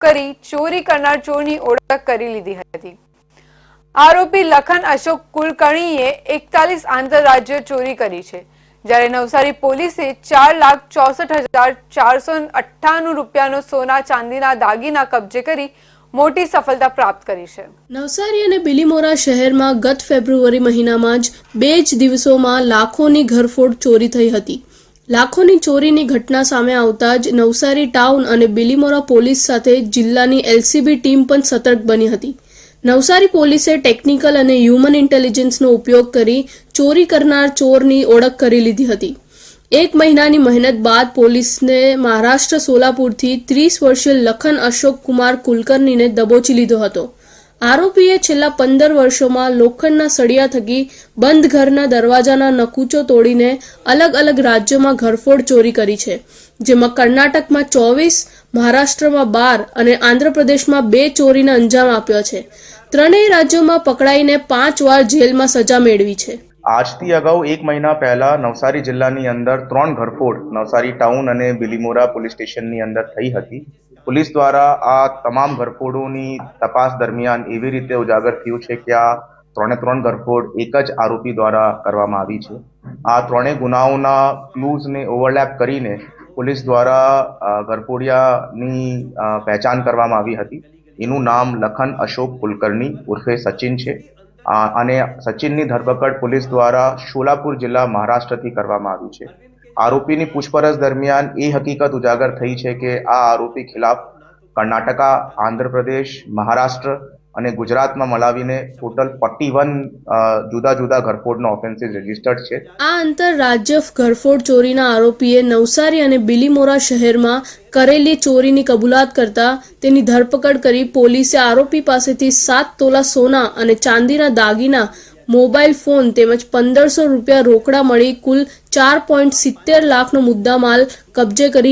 કરી ચોરી કરનાર ચોરની ઓળખ કરી લીધી હતી. આરોપી લખન અશોક કુલકર્ણીએ એકતાલીસ આંતરરાજ્ય ચોરી કરી છે, જ્યારે નવસારી પોલીસે ચાર લાખ ચોસઠ હજાર ચારસો અઠ્ઠાણું રૂપિયાનો સોના ચાંદીના દાગીના કબજે કરી મોટી સફળતા પ્રાપ્ત કરી છે. નવસારી અને બિલીમોરા શહેરમાં ગત ફેબ્રુઆરી મહિનામાં જ બે જ દિવસોમાં લાખોની ઘરફોડ ચોરી થઈ હતી. લાખોની ચોરીની ઘટના સામે આવતા જ નવસારી ટાઉન અને બિલીમોરા પોલીસ સાથે જિલ્લાની એલસીબી ટીમ પણ સતર્ક બની હતી. નવસારી પોલીસે ટેકનિકલ અને હ્યુમન ઇન્ટેલિજન્સનો ઉપયોગ કરી ચોરી કરનાર ચોરની ઓળખ કરી લીધી હતી. એક મહિનાની મહેનત બાદ પોલીસને મહારાષ્ટ્ર સોલાપુરથી ત્રીસ વર્ષીય લખન અશોક કુમાર કુલકર્ણીને દબોચી લીધો હતો. આરોપીએ છેલ્લા પંદર વર્ષોમાં લોખંડના સળિયા થકી બંધ ઘરના દરવાજાના નકુચો તોડીને અલગ અલગ રાજ્યોમાં ઘરફોડ ચોરી કરી છે, જેમાં કર્ણાટકમાં ચોવીસ, મહારાષ્ટ્રમાં બાર અને આંધ્રપ્રદેશમાં બે ચોરીને અંજામ આપ્યો છે. ત્રણેય રાજ્યોમાં પકડાઈને પાંચ વાર જેલમાં સજા મેળવી છે. આજથી અગાઉ એક મહિના પહેલા નવસારી જિલ્લાની અંદર ત્રણ ઘરફોડ નવસારી ટાઉન અને બિલીમોરા પોલીસ સ્ટેશનની અંદર થઈ હતી. પોલીસ દ્વારા આ તમામ ઘરફોડોની તપાસ દરમિયાન એવી રીતે ઉજાગર થયું છે કે આ ત્રણે ત્રણ ઘરફોડ એક જ આરોપી દ્વારા કરવામાં આવી છે. આ ત્રણેય ગુનાઓના ક્લૂઝને ઓવરલેપ કરીને પોલીસ દ્વારા ઘરફોડિયાની પહેચાન કરવામાં આવી હતી. એનું નામ લખન અશોક કુલકર્ણી ઉર્ફે સચિન છે. અને સચિનની ધરપકડ પોલીસ દ્વારા શોલાપુર જિલ્લા મહારાષ્ટ્રથી કરવામાં આવી છે. આરોપીની પૂછપરછ દરમિયાન એ હકીકત ઉજાગર થઈ છે કે આ આરોપી ખિલાફ કર્ણાટકા, આંધ્રપ્રદેશ, મહારાષ્ટ્ર અને ગુજરાતમાં મળાવીને ટોટલ ફોર્ટી વન જુદા જુદા ઘરફોડના ઓફેન્સીસ રજીસ્ટર્ડ છે. આ આંતરરાજ્ય ઘરફોડ ચોરીના આરોપીએ નવસારી અને બિલીમોરા શહેરમાં કરેલી ચોરીની કબૂલાત કરતા તેની ધરપકડ કરી પોલીસે આરોપી પાસેથી સાત તોલા સોના અને ચાંદીના દાગીના મોબાઈલ ફોન તેમજ પંદરસો રૂપિયા રોકડા મળી કુલ ચાર પોઈન્ટ સિત્તેર લાખનો મુદ્દામાલ કબજે કરી